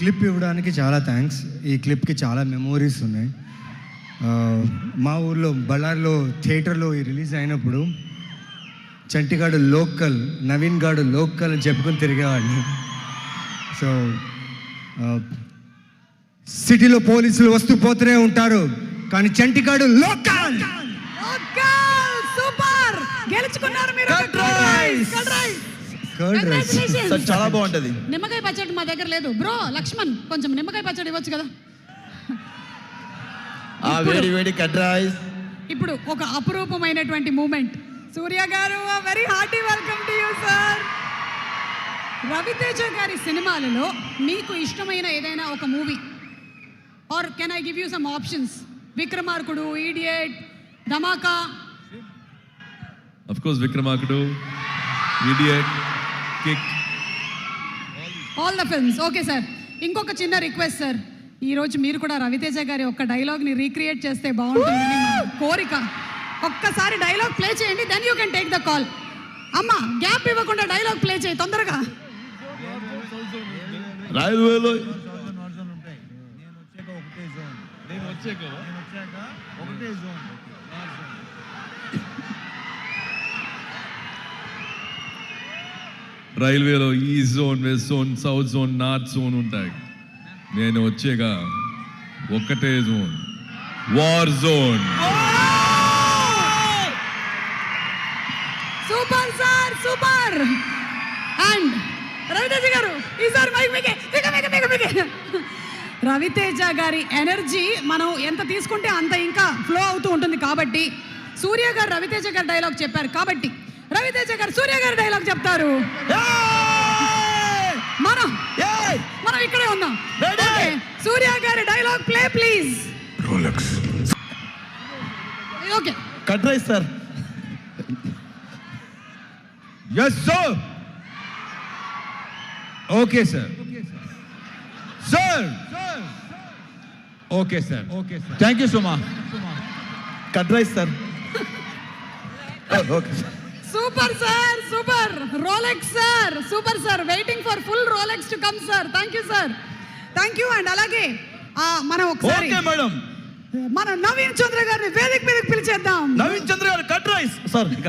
Clip ఇవ్వడానికి చాలా thanks ఈ క్లిప్కి చాలా మెమోరీస్ ఉన్నాయి. మా ఊర్లో బళ్ళార్లో థియేటర్లో ఈ రిలీజ్ అయినప్పుడు చంటిగాడు లోకల్ నవీన్ గాడు లోకల్ అని చెప్పుకొని తిరిగేవాడిని. సో సిటీలో పోలీసులు వస్తూ పోతూనే ఉంటారు. కానీ చంటిగాడు లోకల్ సూపర్ గెలుచుకున్నారు మీరు. Curd rice. Congratulations. సార్ చాలా బాగుంటది. నిమ్మకాయ పచ్చడి మా దగ్గర లేదు. బ్రో లక్ష్మణ్ కొంచెం నిమ్మకాయ పచ్చడి ఇవ్వచ్చు కదా? ఆ వేడి వేడి కట్ రైస్. ఇప్పుడు ఒక అపురూపమైనటువంటి మూమెంట్. సూర్య గారు very hearty welcome to you sir Ravi Teja గారి సినిమాలలో మీకు ఇష్టమైన ఏదైనా ఒక movie? Or can I give you some options Vikramarkudu idiot Dhamaka? Of course Vikramarkudu idiot kick all the films okay sir ఇంకొక చిన్న రిక్వెస్ట్ సార్ ఈ రోజు మీరు కూడా రవితేజ గారి ఒక్క డైలాగ్ని రీక్రియేట్ చేస్తే బాగుంటుందని మా కోరిక. ఒక్కసారి డైలాగ్ ప్లే చేయండి then you can take the call అమ్మ గ్యాప్ ఇవ్వకుండా డైలాగ్ ప్లే చేయి తొందరగా. రైల్వేలో రైల్వేలో ఈ zone west zone south zone north zone ఉంటాయి. నేను వచ్చేగా ఒక్కటే zone. War zone. Super sir super. And Ravi Teja గారు ఈసారి మైక్ మీకే మీకే మీకే మీకే రవితేజ గారి ఎనర్జీ మనం ఎంత తీసుకుంటే అంత ఇంకా ఫ్లో అవుతూ ఉంటుంది కాబట్టి సూర్య గారు రవితేజ గారు డైలాగ్ చెప్పారు కాబట్టి రవితేజ గారు సూర్య గారు డైలాగ్ చెప్తారు. మనం మనం ఇక్కడే? Okay. సూర్య గారి dialogue play please okay cut rice sir yes sir okay sir sir okay sir okay sir thank you Suma cut rice sir okay sir super sir super Rolex sir super sir waiting for full Rolex to come sir thank you sir thank you and అలాగే ఆ, మనం ఒకసారి okay madam మన నవీన్ చంద్ర గారిని వేదిక మీదకి పిలిచేద్దాం. నవీన్ చంద్ర గారు cut rice. Sir Naveen